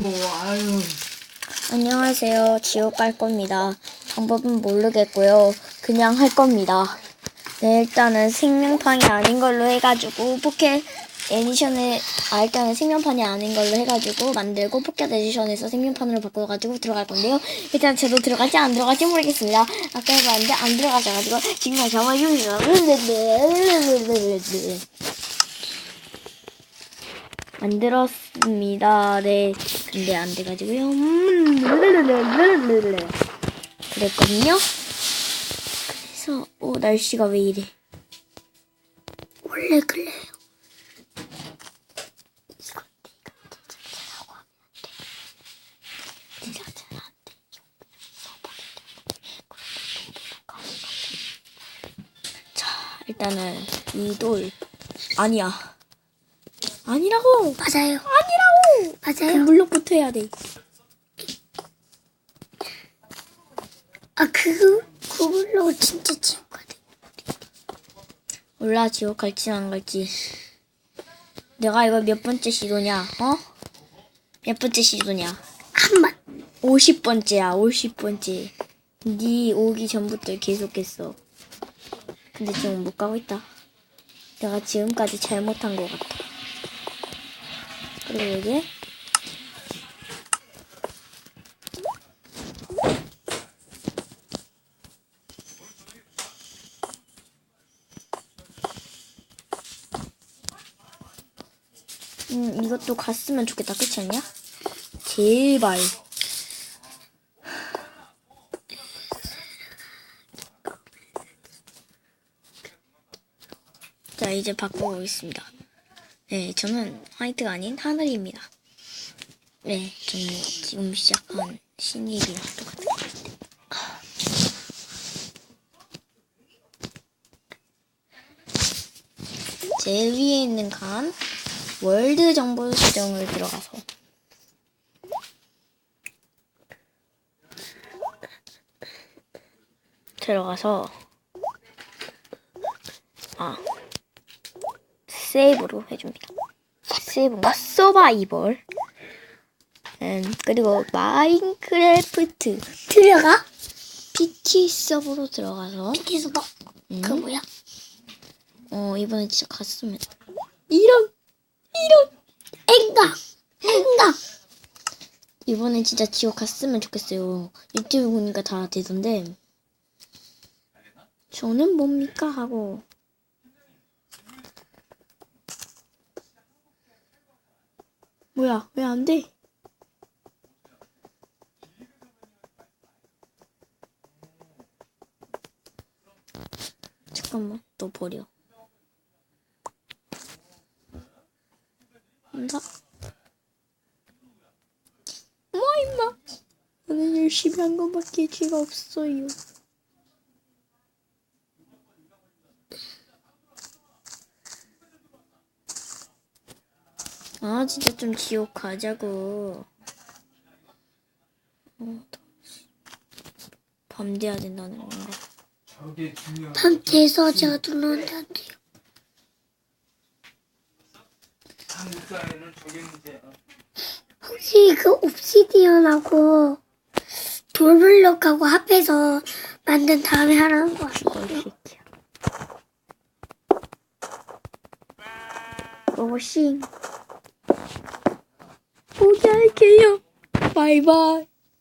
뭐 안녕하세요. 지옥 갈 겁니다. 방법은 모르겠고요. 그냥 할 겁니다. 네, 일단은 생명판이 아닌 걸로 해가지고 포켓 에디션에 아 일단은 생명판이 아닌 걸로 해가지고 만들고 포켓 에디션에서 생명판으로 바꿔가지고 들어갈 건데요. 일단 저도 들어갈지 안 들어갈지 모르겠습니다. 아까 해봤는데 안 들어가져가지고 지금 다시 한번 해보겠습니다. 만들었습니다. 네. 근데 안 돼가지고요. 그랬거든요. 그래서, 어, 날씨가 왜 이래. 원래 그래요. 일단은 이 돌. 아니야. 아니라고. 맞아요. 아니라고. 맞아요. 블록부터 해야 돼. 아, 그거, 그걸로 진짜 지옥 가네. 몰라 지옥 갈지 안 갈지. 내가 이거 몇 번째 시도냐? 어? 몇 번째 시도냐? 한 번. 50번째야. 50번째. 네 오기 전부터 계속했어. 근데 지금 못 가고 있다. 내가 지금까지 잘못한 것 같아. 그리고 여기 음, 이것도 갔으면 좋겠다. 그렇지 않냐? 제발. 자, 이제 바꿔보겠습니다. 네, 저는 화이트가 아닌 하늘입니다. 네, 저는 지금 시작한 신일이랑 똑같은 것 같아요. 제일 위에 있는 칸 월드 정보 수정을 들어가서 들어가서 아 세이브로 해줍니다. 세이브인가? 서바이벌 음, 그리고 마인크래프트 들어가? PT 서버로 들어가서 PT에서 뭐? 음. 그거 뭐야? 어 이번에 진짜 갔으면 이런 앵가! 앵가! 이번엔 진짜 지옥 갔으면 좋겠어요. 유튜브 보니까 다 되던데. 저는 뭡니까? 하고. 뭐야, 왜 안 돼? 잠깐만, 너 버려. 간다. 뭐 임마 나는 열심히 한 것밖에 죄가 없어요 아 진짜 좀 지옥 가자고. 어, 밤 돼야 된다는 건가? 중요한 밤에서 제가 눌렀는데 안 돼요. 혹시 그 옵시디언하고 돌블럭하고 합해서 만든 다음에 하라는 거 아니에요? 로봇싱 포기할게요 바이바이